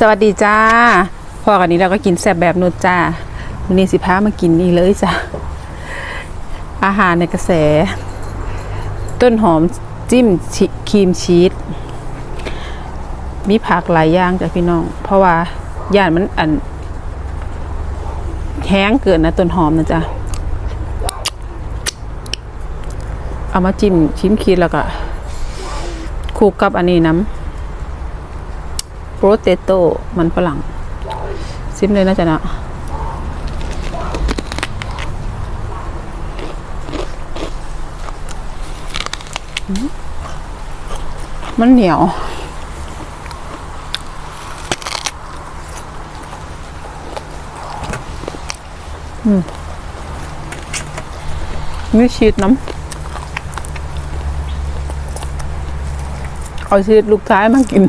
สวัสดีจ้าพอกันนี้เราก็กินแซ่บแบบนุชจ้าวันนี้สิพามากินนี่เลยจ้าอาหารในกระแส ต้นหอมจิ้มครีมชีสมีผักหลายอย่างจ้ะพี่น้อง เพราะว่าย่านมันอันแห้งเกินนะต้นหอมนะจ๊ะเอามาจิ้มชิ้นคีสแล้วก็คลุกกับอันนี้น้ำ โปรเตโต้มันฝรั่ง ซิมเลยนะจ๊ะนะมันเหนียว อืมนี่ชีสน้ำเอาชีสลูกท้ายมากิน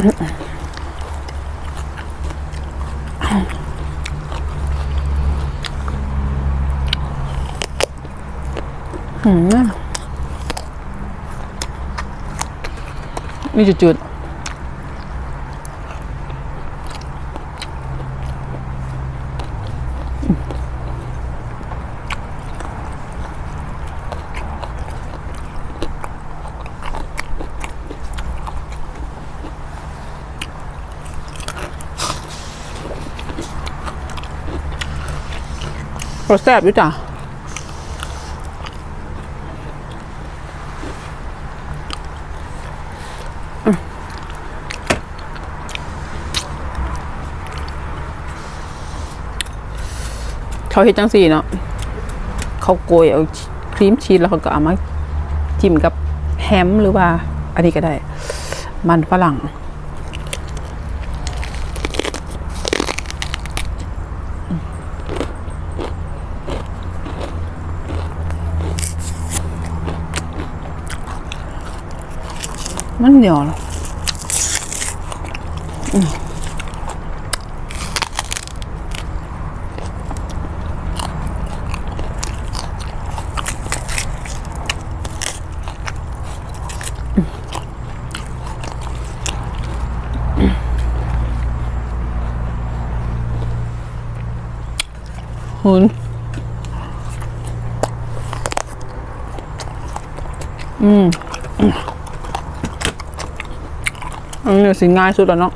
มมีจุดๆ รสแซ่บอยู่จ้ะเขาเฮ็ดจังสี่เนาะเขาโกยเอาครีมชีสแล้วเขาก็เอามาจิ้มกับแฮมหรือว่า อันนี้ก็ได้ มันฝรั่ง มันเหนียวเหรออืมหุนอืม อันนี้สิง่ายสุดแล้วเนาะ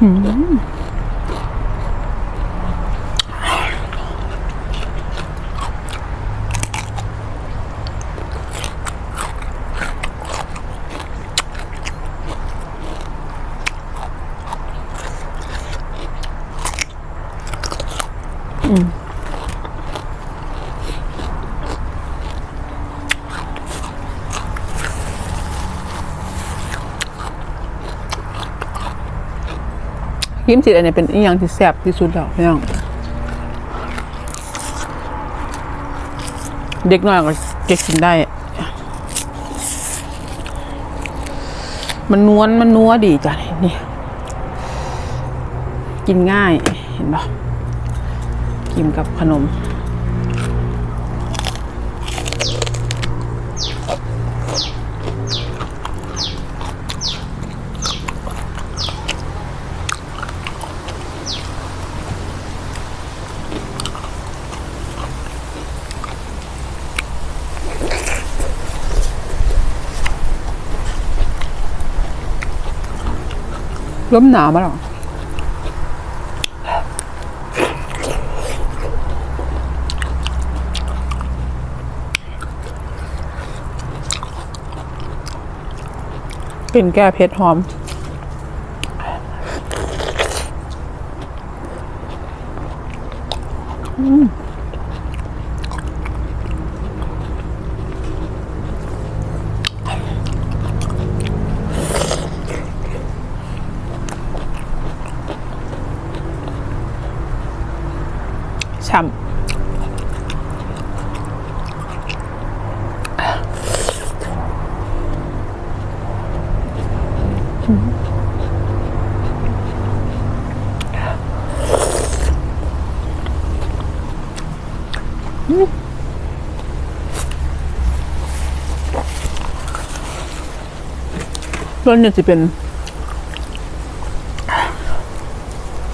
อืม รีมชีสอันนี้เป็นอีหยังที่แซ่บที่สุดแล้วพี่น้องเด็กน้อยก็จะกินได้ มันนวลมันนัวดีจ้ะนี่ กินง่ายเห็นปะ กินกับขนมร่มหนาวมาหรอ กลิ่นแก้เผ็ดหอมอช่ำ รสเนี่ยจะเป็น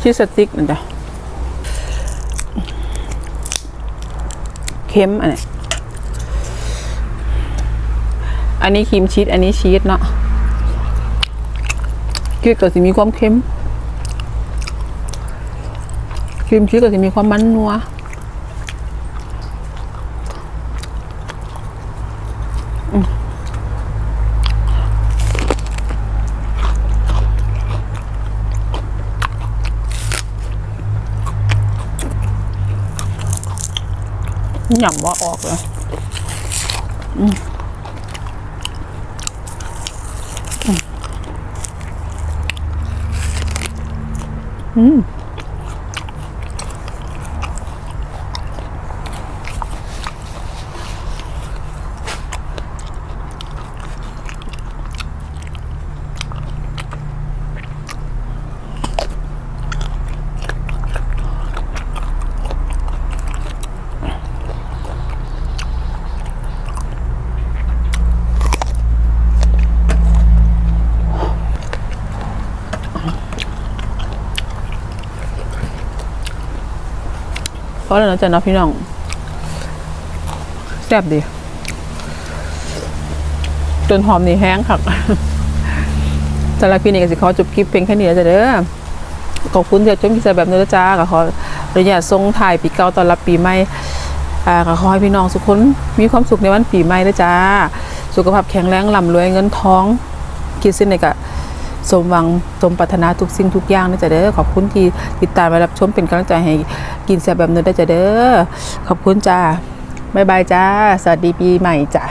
ชีสสติ๊กนะจ๊ะเค็มอันนี้อันนี้ครีมชีสอันนี้ชีสเนาะชีสก็จะมีความเค็มครีมชีสก็จะมีความมันนัว หย่ำว่าออกเลยอืมอืม เพราะอะไรนะจ๊ะนาะพี่น้องแซ่บดี จนหอมนี่แห้งค่ะสำหรับพี่นี่ก็สิขอจบคลิปเพียงแค่นี้จ้ะเด้อขอบคุณที่ชมกิจแบบนี้นะจ้าก็ขออนุญาตส่งถ่ายปีเก่าตอนรับปีใหม่อ่าก็ขอให้พี่น้องทุกคนมีความสุขในวันปีใหม่ด้วยจ้า สุขภาพแข็งแรงร่ำรวยเงินทองคิดสิ้นในกะ สมหวังสมปรารถนาทุกสิ่งทุกอย่างนะจ๊ะเด้อขอบคุณที่ติดตามมารับชมเป็นกำลังใจให้กินแซ่บแบบนี้ได้จ้ะเด้อขอบคุณจ้าบ๊ายบายจ้า สวัสดีปีใหม่จ้า